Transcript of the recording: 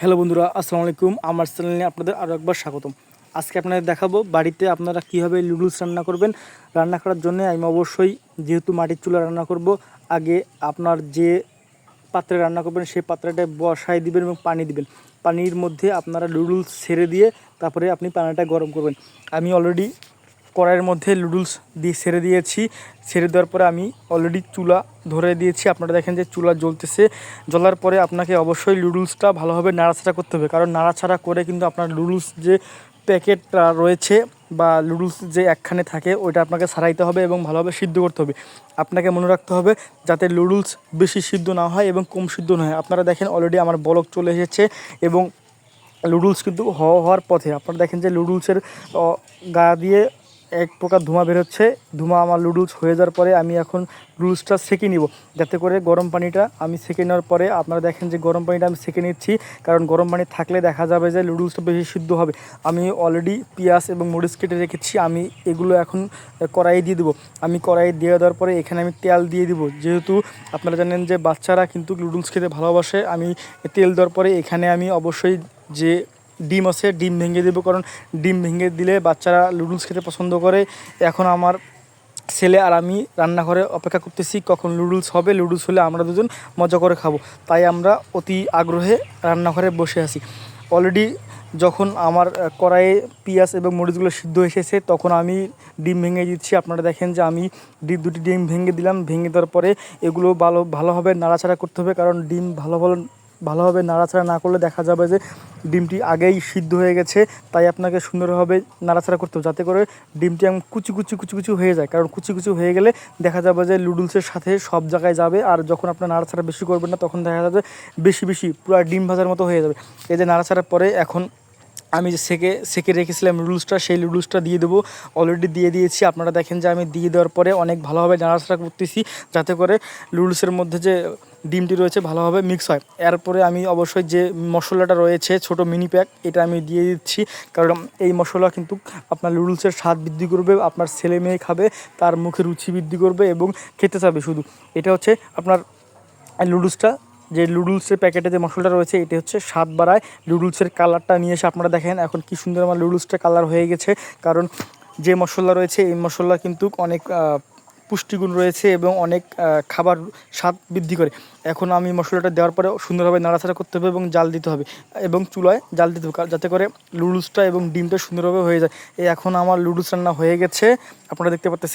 Hello বন্ধুরা, আসসালামু আলাইকুম। আমার চ্যানেলে আপনাদের আরও একবার স্বাগতম। আজকে আপনাদের দেখাবো বাড়িতে আপনারা কীভাবে নুডলস রান্না করবেন। রান্না করার জন্য আমি অবশ্যই যেহেতু মাটির চুলা রান্না করব, আগে আপনার যে পাত্রে রান্না করবেন সেই পাত্রটায় বসায় দিবেন এবং পানি দিবেন। পানির মধ্যে আপনারা নুডলস ছেড়ে দিয়ে তারপরে আপনি পানিটা গরম করবেন। আমি অলরেডি কড়াইয়ের মধ্যে নুডলস দিয়ে ছেড়ে দিয়েছি। ছেড়ে দেওয়ার পরে আমি অলরেডি চুলা ধরে দিয়েছি। আপনারা দেখেন যে চুলা জ্বলতেছে। জ্বলার পরে আপনাকে অবশ্যই নুডলসটা ভালোভাবে নাড়াচাড়া করতে হবে। কারণ নাড়াচাড়া করে কিন্তু আপনার নুডলস যে প্যাকেটটা রয়েছে বা নুডলস যে একখানে থাকে, ওইটা আপনাকে সারাইতে হবে এবং ভালোভাবে সিদ্ধ করতে হবে। আপনাকে মনে রাখতে হবে যাতে নুডলস বেশি সিদ্ধ না হয় এবং কম সিদ্ধ না হয়। আপনারা দেখেন অলরেডি আমার বলক চলে এসেছে এবং লুডলস কিন্তু হওয়া হওয়ার পথে আপনারা দেখেন যে লুডলসের গা দিয়ে এক প্রকার ধোঁয়া বেরোচ্ছে। ধোঁয়া আমার লুডলস হয়ে যাওয়ার পরে আমি এখন লুডলসটা সেকে নিব। যাতে করে গরম পানিটা আমি সেকে নেওয়ার পরে আপনারা দেখেন যে গরম পানিটা আমি সেকে নিচ্ছি। কারণ গরম পানি থাকলে দেখা যাবে যে লুডলসটা বেশি সিদ্ধ হবে। আমি অলরেডি পেঁয়াজ এবং মরিচ কেটে রেখেছি। আমি এগুলো এখন কড়াইয়ে দিয়ে দেবো। আমি কড়াইয়ে দিয়ে দেওয়ার পরে এখানে আমি তেল দিয়ে দিব। যেহেতু আপনারা জানেন যে বাচ্চারা কিন্তু লুডলস খেতে ভালোবাসে, আমি তেল দেওয়ার পরে এখানে আমি অবশ্যই যে ডিম আছে, ডিম ভেঙে দেবো কারণ ডিম ভেঙে দিলে বাচ্চারা নুডলস খেতে পছন্দ করে। এখন আমার ছেলে আর আমি রান্নাঘরে অপেক্ষা করতেছি কখন নুডলস হবে। নুডলস হলে আমরা দুজন মজা করে খাব। তাই আমরা অতি আগ্রহে রান্নাঘরে বসে আছি। অলরেডি যখন আমার কড়াইয়ে পেঁয়াজ এবং মরিচগুলো সিদ্ধ এসেছে, তখন আমি ডিম ভেঙে দিচ্ছি। আপনারা দেখেন যে আমি ডিম দুটি ডিম ভেঙে দিলাম। ভেঙে দেওয়ার পরে এগুলো ভালো, ভালোভাবে নাড়াচাড়া করতে হবে কারণ ডিম ভালো ভালো ভালোভাবে নাড়াচাড়া না করলে দেখা যাবে যে ডিমটি আগেই সিদ্ধ হয়ে গেছে, তাই আপনাকে সুন্দরভাবে নাড়াচাড়া করতে হবে যাতে করে ডিমটি এমন কুচি কুচি কুচি কুচি হয়ে যায়। কারণ কুচি কুচি হয়ে গেলে দেখা যাবে যে লুডলসের সাথে সব জায়গায় যাবে আর যখন আপনার নাড়াচাড়া বেশি করবেন না, তখন দেখা যাবে বেশি বেশি পুরো ডিম ভাজার মতো হয়ে যাবে। এই যে নাড়াচাড়ার পরে এখন আমি যে সেকে সেকে রেখেছিলাম নুডলসটা সেই নুডলসটা দিয়ে দেবো। অলরেডি দিয়ে দিয়েছি। আপনারা দেখেন যে আমি দিয়ে দেওয়ার পরে অনেক ভালোভাবে নাড়াচাড়া করতেছি, যাতে করে নুডলসের মধ্যে যে ডিমটি রয়েছে ভালোভাবে মিক্স হয়। এরপরে আমি অবশ্যই যে মশলাটা রয়েছে, ছোট মিনি প্যাক এটা আমি দিয়ে দিচ্ছি। কারণ এই মশলা কিন্তু আপনার নুডলসের স্বাদ বৃদ্ধি করবে, আপনার ছেলে মেয়ে খাবে, তার মুখে রুচি বৃদ্ধি করবে এবং খেতে চাবে শুধু। এটা হচ্ছে আপনার নুডলসটা যে লুডলসের প্যাকেটে যে মশলাটা রয়েছে, এটি হচ্ছে স্বাদ বাড়ায় লুডলসের কালারটা নিয়ে এসে আপনারা দেখেন, এখন কি সুন্দর আমার লুডলসটা কালার হয়ে গেছে। কারণ যে মশলা রয়েছে, এই মশলা কিন্তু অনেক পুষ্টিগুণ রয়েছে এবং অনেক খাবার স্বাদ বৃদ্ধি করে। এখন আমি মশলাটা দেওয়ার পরে সুন্দরভাবে নাড়াচাড়া করতে হবে এবং জাল দিতে হবে এবং চুলায় জাল দিতে হবে যাতে করে লুডলসটা এবং ডিমটা সুন্দরভাবে হয়ে যায়। এই এখন আমার লুডলস রান্না হয়ে গেছে, আপনারা দেখতে পাচ্ছেন